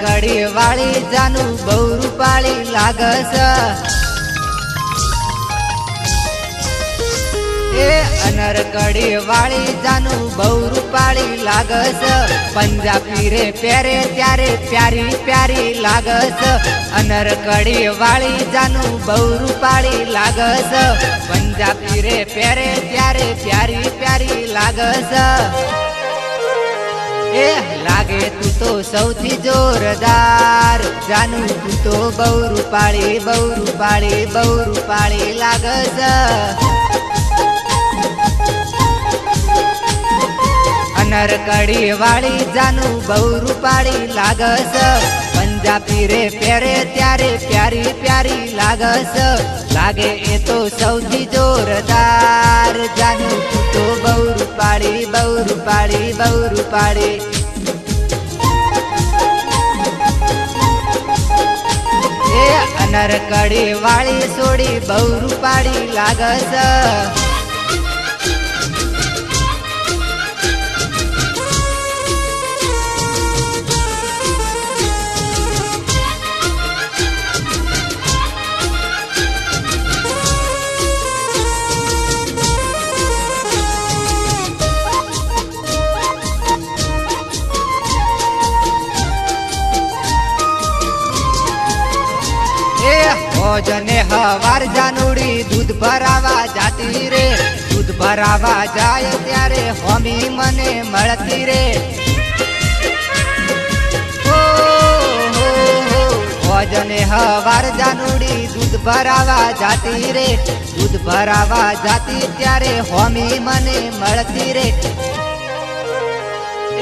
કડી વાળી જાનું બહુ રૂપાળી લાગસ. એ અનર કડી વાળી જાનું બહુ રૂપાળી લાગસ. પંજાબી રે પહેરે ત્યારે પ્યારી પ્યારી લાગસ. અનર કડી વાળી જાનું બહુ રૂપાળી લાગસ. પંજાબી રે પહેરે ત્યારે પ્યારી પ્યારી લાગસ. એ લાગે તું તો સૌથી જોરદાર. જાનું તું તો બહુ રૂપાળી બહુ રૂપાળી બહુ રૂપાળી લાગે છે કડી વાળી જાનું બહુ રૂપાળી લાગસ. પંજાબી રે પહેરે ત્યારે પ્યારી પ્યારી લાગસ. લાગે એ તો સૌથી જોરદાર. જાનું રૂપાળી બહુ રૂપાળી એ અનર કડી વાળી સોડી બહુ રૂપાળી લાગસ. ભોજને હવાર જાનુડી દૂધ ભરાવા જાતી રે. દૂધ ભરાવા જાય ત્યારે હોમી મને મળતી રે. ભોજને હવાર જાનુડી દૂધ ભરાવા જાતી રે. દૂધ ભરાવા જાતી ત્યારે હોમી મને મળતી રે.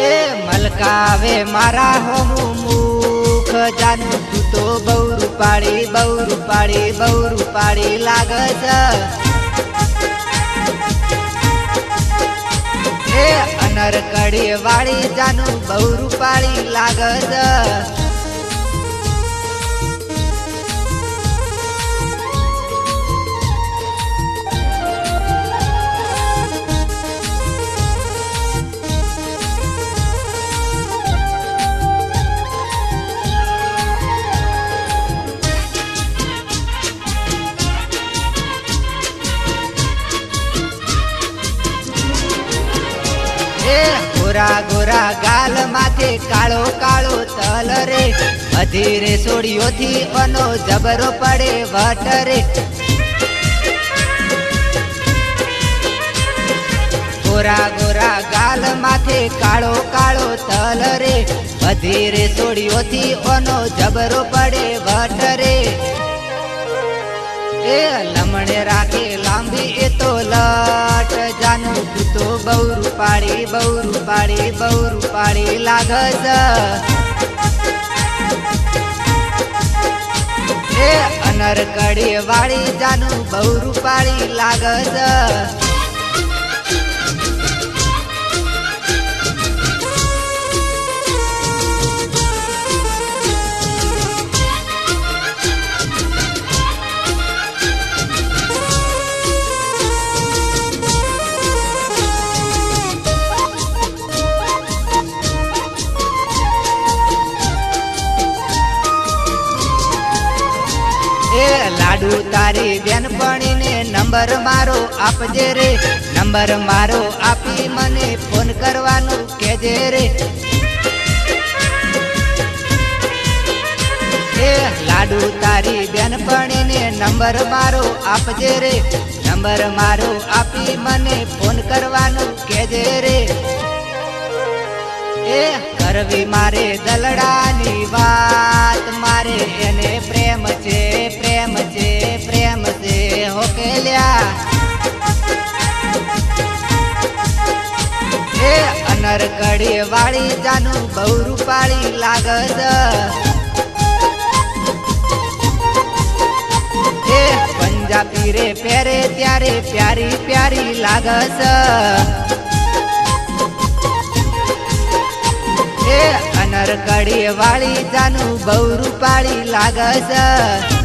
એ મલકાવે મારા હોમું મુખ જાનું, તું તો બહુ રૂપાળી, બહુ રૂપાળી બહુ રૂપાળી લાગસ એ અનર કડી વાળી જાનું બહુ રૂપાળી લાગે એ ગોરા ગોરા ગાલ માથે કાળો કાળો તલ રે. અધીરે સોડીઓથી અનો જબરો પડે વટ રે. ગોરા ગોરા ગાલ માથે કાળો કાળો તલ રે. અધીરે સોડીઓથી અનો જબરો પડે વટ રે. એ લમણે રાખે લાંબી એ તો લટ. જાનું તો બહુ રૂપાળી બહુ રૂપાળી બહુ રૂપાળી લાગસ. એ અનર કડી વાળી જાનું બહુ રૂપાળી લાગસ. તારી બેનપણીને નંબર મારો આપજે રે, નંબર મારો આપી મને ફોન કરવાનું કેજે રે. એ લાડુ તારી બેનપણીને નંબર મારો આપજે રે, નંબર મારો આપી મને ફોન કરવાનું કેજે રે. એ કરવી મારે દલડાની વાત, મારે એને પ્રેમ છે પ્રેમ છે અનર વાળી જાનું બહુ રૂપાળી લાગત. એ પંજાબી રે પહેરે ત્યારે પ્યારી પ્યારી લાગત. એ અનર કડી વાળી જાનું બહુ રૂપાળી લાગસ